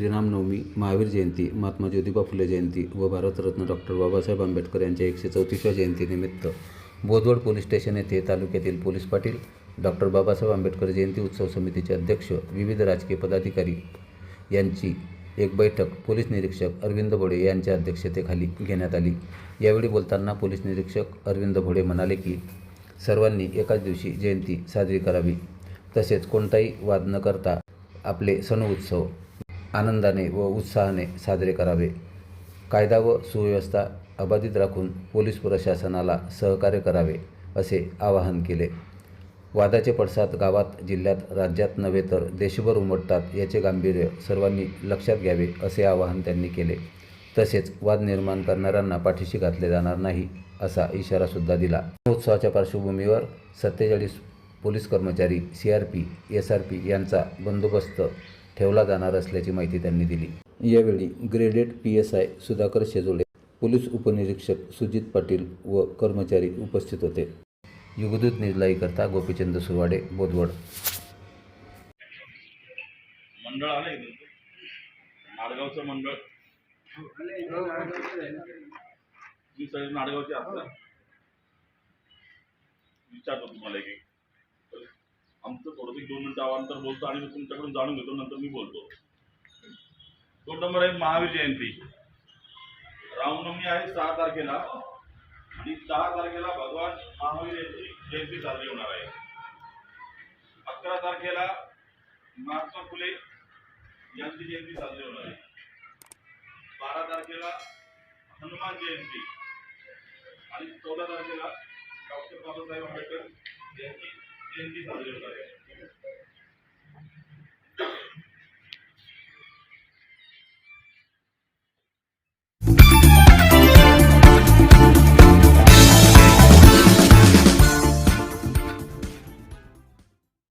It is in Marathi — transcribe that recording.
श्रीरामनवमी महावीर जयंती महात्मा ज्योतिबा फुले जयंती व भारतरत्न डॉक्टर बाबासाहेब आंबेडकर यांच्या एकशे चौतीसव्या जयंतीनिमित्त बोदवड पोलीस स्टेशन येथे तालुक्यातील पोलीस पाटील डॉक्टर बाबासाहेब आंबेडकर जयंती उत्सव समितीचे अध्यक्ष विविध राजकीय पदाधिकारी यांची एक बैठक पोलीस निरीक्षक अरविंद भोडे यांच्या अध्यक्षतेखाली घेण्यात आली. यावेळी बोलताना पोलीस निरीक्षक अरविंद भोडे म्हणाले की सर्वांनी एकाच दिवशी जयंती साजरी करावी. तसेच कोणताही वाद न करता आपले सण उत्सव आनंदाने व उत्साहाने साजरे करावे. कायदा व सुव्यवस्था अबाधित राखून पोलीस प्रशासनाला सहकार्य करावे असे आवाहन केले. वादाचे पडसाद गावात जिल्ह्यात राज्यात नव्हे तर देशभर उमटतात याचे गांभीर्य सर्वांनी लक्षात घ्यावे असे आवाहन त्यांनी केले. तसेच वाद निर्माण करणाऱ्यांना पाठीशी घातले जाणार नाही असा इशारासुद्धा दिला. उत्सवाच्या पार्श्वभूमीवर सत्तेचाळीस पोलीस कर्मचारी C R P S R P यांचा बंदोबस्त ठेवला जाणार असल्याची माहिती त्यांनी दिली. यावेळी graded P S I Sudhakar Shejole police उपनिरीक्षक सुजित पाटील व कर्मचारी उपस्थित होते. युगदूत न्यूजलाईकरता गोपीचंद सुरवाडे बोदवड मंडळ आलंय नाडगावचं मंडळ. नाडगावचे आहात विचारतो तुम्हाला एक. आमचं थोडं एक दोन मिनटं अवांतर बोलतो आणि मी तुमच्याकडून जाणून घेतो नंतर मी बोलतो. दोन नंबर आहे महावीर जयंती. रामनवमी आहे सहा तारखेला आणि दहा तारखेला भगवान महावीर यांची जयंती साजरी होणार आहे. अकरा तारखेला महात्मा फुले यांची जयंती साजरी होणार आहे. बारा तारखेला हनुमान जयंती आणि चौदा तारखेला डॉक्टर बाबासाहेब आंबेडकर यांची जयंती साजरी होणार आहे